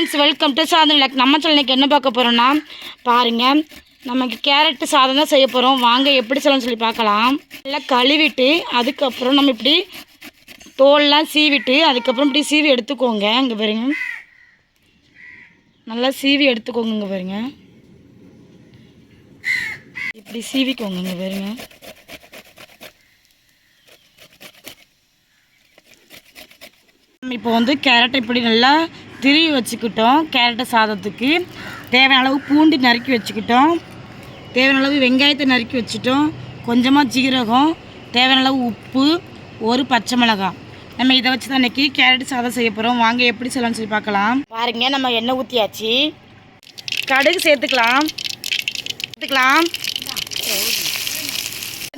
Friends welcome to சாதம் like நம்ம சேனலுக்கு என்ன பார்க்க போகிறோம்னா பாருங்கள் நமக்கு கேரட்டு சாதம் தான் செய்ய போகிறோம் வாங்க எப்படி செய்யலாம்னு சொல்லி பார்க்கலாம். நல்லா கழுவிட்டு அதுக்கப்புறம் நம்ம இப்படி தோல்லாம் சீவிட்டு அதுக்கப்புறம் இப்படி சீவி எடுத்துக்கோங்க. இங்கே பாருங்க. நல்லா சீவி எடுத்துக்கோங்க இங்கே பாருங்க. இப்படி சீவிக்கோங்க இங்கே பாருங்க. இப்போ வந்து கேரட்டை இப்படி நல்லா திருவி வச்சுக்கிட்டோம் கேரட்டை சாதத்துக்கு. தேவையான அளவு பூண்டு நறுக்கி வச்சுக்கிட்டோம். தேவையான அளவு வெங்காயத்தை நறுக்கி வச்சுட்டோம். கொஞ்சமாக ஜீரகம் தேவையான அளவு உப்பு ஒரு பச்சை மிளகாய். நம்ம இதை வச்சு தான் இன்றைக்கி கேரட் சாதம் செய்ய போகிறோம் வாங்க எப்படி செய்யலாம்னு சொல்லி பார்க்கலாம். பாருங்க நம்ம எண்ணெய் ஊற்றியாச்சு கடுகு சேர்த்துக்கலாம். சேர்த்துக்கலாம்.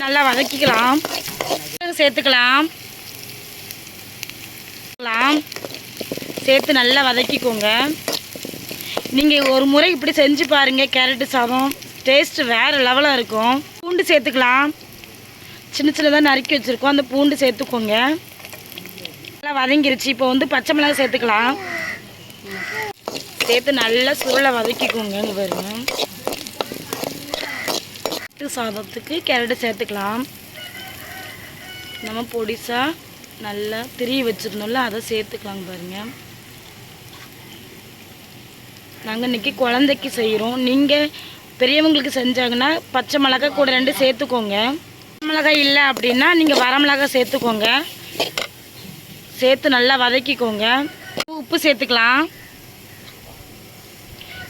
நல்லா வதக்கிக்கலாம். கடுகு சேர்த்துக்கலாம். சேர்த்துக்கலாம். சேர்த்து நல்லா வதக்கிக்கோங்க. நீங்கள் ஒரு முறை இப்படி செஞ்சு பாருங்கள் கேரட்டு சாதம். டேஸ்ட்டு வேறு லெவலாக இருக்கும். பூண்டு சேர்த்துக்கலாம். சின்ன சின்னதாக நறுக்கி வச்சுருக்கோம். அந்த பூண்டு சேர்த்துக்கோங்க. நல்லா வதங்கிருச்சு. இப்போ வந்து பச்சை மிளகாய் சேர்த்துக்கலாம். சேர்த்து நல்லா சூழலை வதக்கிக்கோங்க பாருங்க. கேரட்டு சாதத்துக்கு கேரட்டு சேர்த்துக்கலாம். நம்ம பொடிசாக நல்லா திரி வச்சுருந்தோம்ல அதை சேர்த்துக்கலாங்க பாருங்கள் நாங்கள் இன்றைக்கி குழந்தைக்கு செய்கிறோம் நீங்கள் பெரியவங்களுக்கு செஞ்சாங்கன்னா பச்சை மிளகாய் கூட ரெண்டு சேர்த்துக்கோங்க. பச்சை மிளகாய் இல்லை அப்படின்னா நீங்கள் வரமிளகாய் சேர்த்துக்கோங்க. சேர்த்து நல்லா வதக்கிக்கோங்க. உப்பு சேர்த்துக்கலாம்.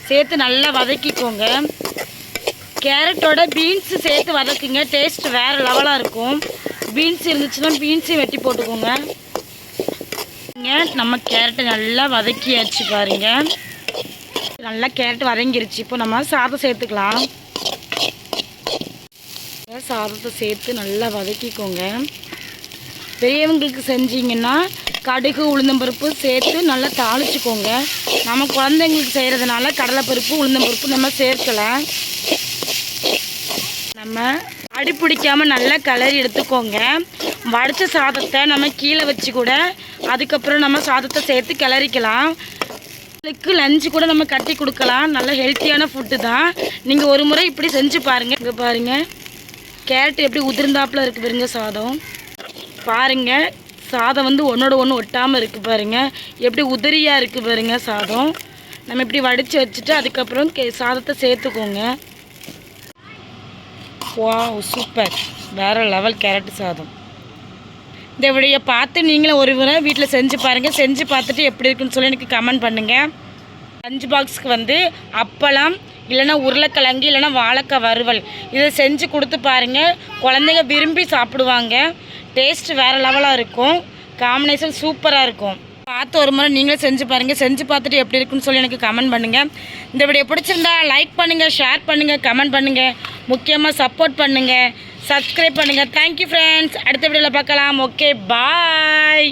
சேர்த்து நல்லா வதக்கிக்கோங்க. கேரட்டோட பீன்ஸ் சேர்த்து வதக்குங்க. டேஸ்ட் வேறு லெவலாக இருக்கும். பீன்ஸ் இருந்துச்சுன்னா பீன்ஸையும் வெட்டி போட்டுக்கோங்க. நம்ம கேரட்டை நல்லா வதக்கியாச்சு பாருங்க. நல்லா கேரட் வதங்கிருச்சு. இப்போ நம்ம சாதம் சேர்த்துக்கலாம். சாதத்தை சேர்த்து நல்லா வதக்கிக்கோங்க. பெரியவங்களுக்கு செஞ்சீங்கன்னா கடுகு உளுந்தம்பருப்பு சேர்த்து நல்லா தாளிச்சுக்கோங்க. நம்ம குழந்தைங்களுக்கு செய்கிறதுனால கடலைப்பருப்பு உளுந்தம்பருப்பு நம்ம சேர்க்கலை நம்ம அடி பிடிக்காம நல்லா கிளறி எடுத்துக்கோங்க. வடித்த சாதத்தை நம்ம கீழே வச்சு கூட அதுக்கப்புறம் நம்ம சாதத்தை சேர்த்து கிளறிக்கலாம். அதுக்கு லஞ்சு கூட நம்ம கட்டி கொடுக்கலாம். நல்ல ஹெல்த்தியான ஃபுட்டு தான். நீங்கள் ஒரு முறை இப்படி செஞ்சு பாருங்கள் இங்கே பாருங்கள் கேரட் எப்படி உதிர்ந்தாப்பில் இருக்குது பாருங்க சாதம். பாருங்கள் சாதம் வந்து ஒன்றோட ஒன்று ஒட்டாமல் இருக்குது பாருங்கள் எப்படி உதிரியாக இருக்குது பாருங்கள் சாதம். நம்ம இப்படி வடித்து வச்சுட்டு அதுக்கப்புறம் கே சாதத்தை சேர்த்துக்கோங்க. வா சூப்பர் வேறு லெவல் கேரட் சாதம். இந்த வீடியோ பார்த்து நீங்களும் ஒரு முறை வீட்டில் செஞ்சு பாருங்கள் செஞ்சு பார்த்துட்டு எப்படி இருக்குன்னு சொல்லி எனக்கு கமெண்ட் பண்ணுங்கள் லஞ்ச் பாக்ஸ்க்கு வந்து அப்பளம் இல்லைன்னா உருளைக்கிழங்கு இல்லைனா வாழைக்காய் வறுவல். இதை செஞ்சு கொடுத்து பாருங்கள் குழந்தைங்க விரும்பி சாப்பிடுவாங்க. டேஸ்ட் வேறு லெவலாக இருக்கும். காம்பினேஷன் சூப்பராக இருக்கும். பார்த்து ஒரு முறை நீங்களும் செஞ்சு பாருங்கள் செஞ்சு பார்த்துட்டு எப்படி இருக்குன்னு சொல்லி எனக்கு கமெண்ட் பண்ணுங்கள் இந்த வீடியோ பிடிச்சிருந்தா லைக் பண்ணுங்கள் ஷேர் பண்ணுங்கள் கமெண்ட் பண்ணுங்கள் முக்கியமாக சப்போர்ட் பண்ணுங்கள் சப்ஸ்கிரைப் பண்ணுங்கள் தேங்க்யூ ஃப்ரெண்ட்ஸ் அடுத்த வீடியோவில் பார்க்கலாம். Okay bye